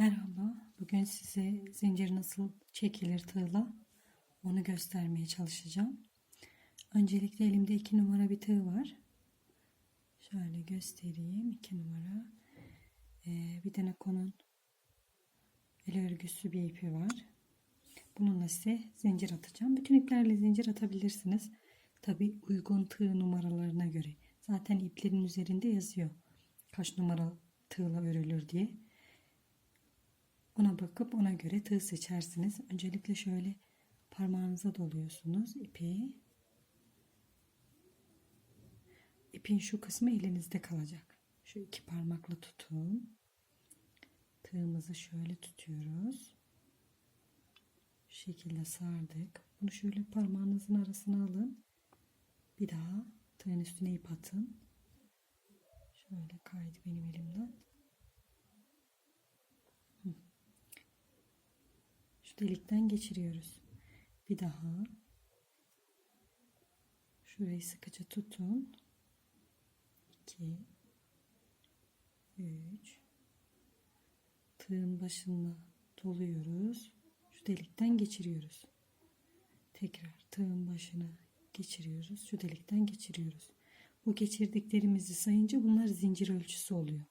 Merhaba, bugün size zincir nasıl çekilir tığla onu göstermeye çalışacağım. Öncelikle elimde iki numara bir tığ var. Şöyle göstereyim iki numara. Ee, bir tane konun el örgüsü bir ipi var. Bununla size zincir atacağım. Bütün iplerle zincir atabilirsiniz. Tabi uygun tığ numaralarına göre. Zaten iplerin üzerinde yazıyor. Kaç numara tığla örülür diye. Ona bakıp ona göre tığ seçersiniz. Öncelikle şöyle parmağınıza doluyorsunuz ipi. İpin şu kısmı elinizde kalacak. Şu iki parmakla tutun. Tığımızı şöyle tutuyoruz. Şu şekilde sardık. Bunu şöyle parmağınızın arasına alın. Bir daha tığın üstüne ip atın. Şöyle kaydı benim elimden. Delikten geçiriyoruz. Bir daha. Şurayı sıkıca tutun. 2 3 Tığın başına doluyoruz. Şu delikten geçiriyoruz. Tekrar tığın başına geçiriyoruz. Şu delikten geçiriyoruz. Bu geçirdiklerimizi sayınca bunlar zincir ölçüsü oluyor.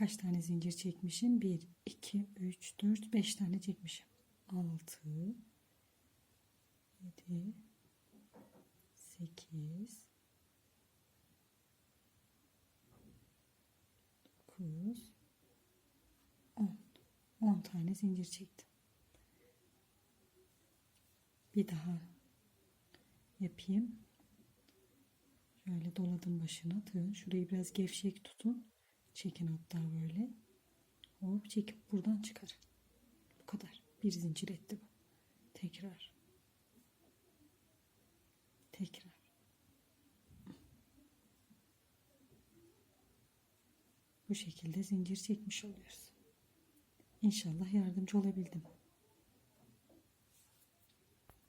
Kaç tane zincir çekmişim? 1, 2, 3, 4, 5 tane çekmişim. 6, 7, 8, 9, 10. 10 tane zincir çektim. Bir daha yapayım. Şöyle doladım başına tığın. Şurayı biraz gevşek tutun. Çekin hatta böyle. Hop çekip buradan çıkar. Bu kadar. Bir zincir etti bu. Tekrar. Tekrar. Bu şekilde zincir çekmiş oluyoruz. İnşallah yardımcı olabildim.